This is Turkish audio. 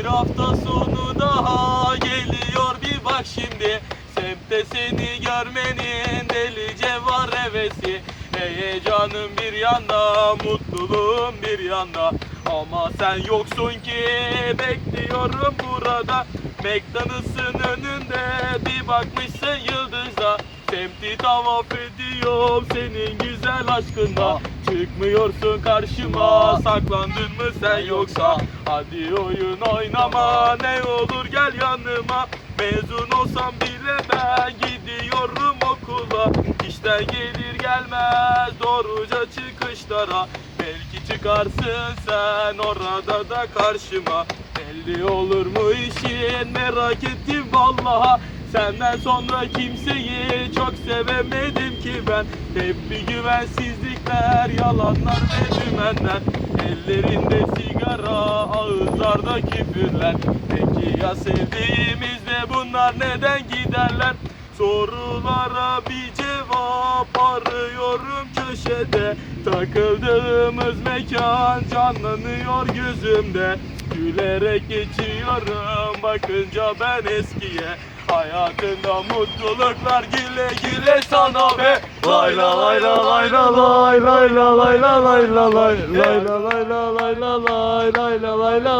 Bir hafta sonu daha geliyor. Bir bak şimdi. Semtte seni görmenin delice var hevesi. Heyecanım yanda, mutluluğum bir yanda. Ama sen yoksun ki bekliyorum burada. McDonald's'ın önünde bir bakmışsın yıldıza. Semti tavaf ediyorum senin güzel aşkında Çıkmıyorsun karşıma saklandın mı sen yoksa? Hadi oyun oynama ne olur gel yanıma. Mezun olsam bile ben gidiyorum okula İşten gelir gelmez doğruca çıkışlara. Belki çıkarsın sen orada da karşıma. Belli olur mu işin? Merak ettim vallaha. Senden sonra kimseyi çok sevemedim ki ben. Hep bir güvensizlikler, yalanlar ve dümenler. Ellerinde sigara, ağızlarda küfürler. Peki ya sevdiğimizde bunlar neden giderler? Sorulara bir cevap Takıldığımız mekan canlanıyor gözümde Gülerek geçiyorum bakınca ben eskiye Hayatında mutluluklar güle güle sana be Lay la lay la lay la lay lay la lay la lay la lay Lay la lay la lay la lay lay la lay la